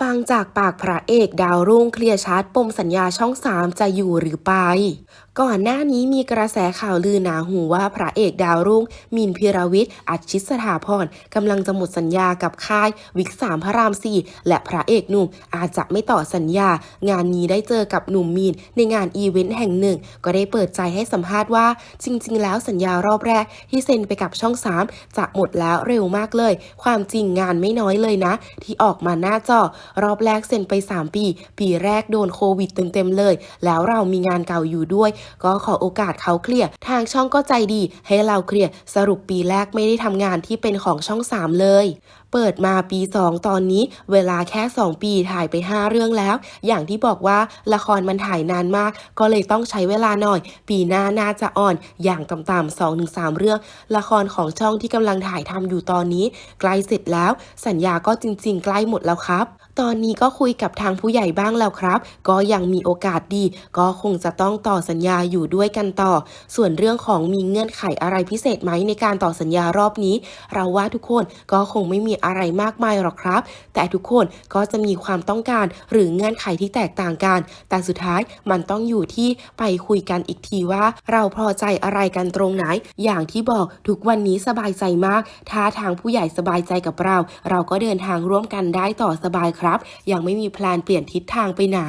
ฟังจากปากพระเอกดาวรุ่งเคลียร์ชัดปมสัญญาช่อง3จะอยู่หรือไป ก่อนหน้านี้มีกระแสข่าวลือหนาหูว่าพระเอกดาวรุ่ง มินพิรวิทย์อัจฉิสถาพรกำลังจะหมดสัญญากับค่าย วิกสามพระรามสี่และพระเอกหนุ่มอาจจะไม่ต่อสัญญา งานนี้ได้เจอกับหนุ่มมีนในงานอีเวนต์แห่งหนึ่ง ก็ได้เปิดใจให้สัมภาษณ์ว่า จริง ๆ แล้วสัญญารอบแรก ที่เซ็นไปกับช่อง3จะหมดแล้วเร็วมากเลย ความจริงงานไม่น้อยเลยนะ ที่ออกมาหน้าจอรอบแรกเซ็นไป 3 ปี ปีแรกโดนโควิดเต็มๆเลย แล้วเรามีงานเก่าอยู่ด้วย ก็ขอโอกาสเขาเคลียร์ทางช่องก็ใจดีให้เราเคลียร์สรุปปีแรกไม่ได้ทำงานที่เป็นของช่อง 3 เลย เปิดมาปี 2 ตอนนี้ เวลาแค่ 2 ปีถ่ายไป 5 เรื่องแล้ว อย่างที่บอกว่าละครมันถ่ายนานมาก ก็เลยต้องใช้เวลาหน่อย ปีหน้าน่าจะอ่อน อย่างต่ำๆ2-3เรื่อง ละครของช่องที่กำลังถ่ายทำอยู่ตอนนี้ ใกล้เสร็จแล้ว สัญญาก็จริง ๆ ใกล้หมดแล้วครับตอนนี้ก็คุยกับทางผู้ใหญ่บ้างแล้วครับ ก็ยังมีโอกาสดี ก็คงจะต้องต่อสัญญาอยู่ด้วยกันต่อ ส่วนเรื่องของมีเงื่อนไขอะไรพิเศษไหมในการต่อสัญญารอบนี้ เราว่าทุกคนก็คงไม่มีอะไรมากมายหรอกครับ แต่ทุกคนก็จะมีความต้องการหรือเงื่อนไขที่แตกต่างกัน แต่สุดท้ายมันต้องอยู่ที่ไปคุยกันอีกทีว่า เราพอใจอะไรกันตรงไหน อย่างที่บอกทุกวันนี้สบายใจมาก ถ้าทางผู้ใหญ่สบายใจกับเรา เราก็เดินทางร่วมกันได้ต่อสบายครับรับ ยังไม่มีแพลนเปลี่ยนทิศทางไปไหน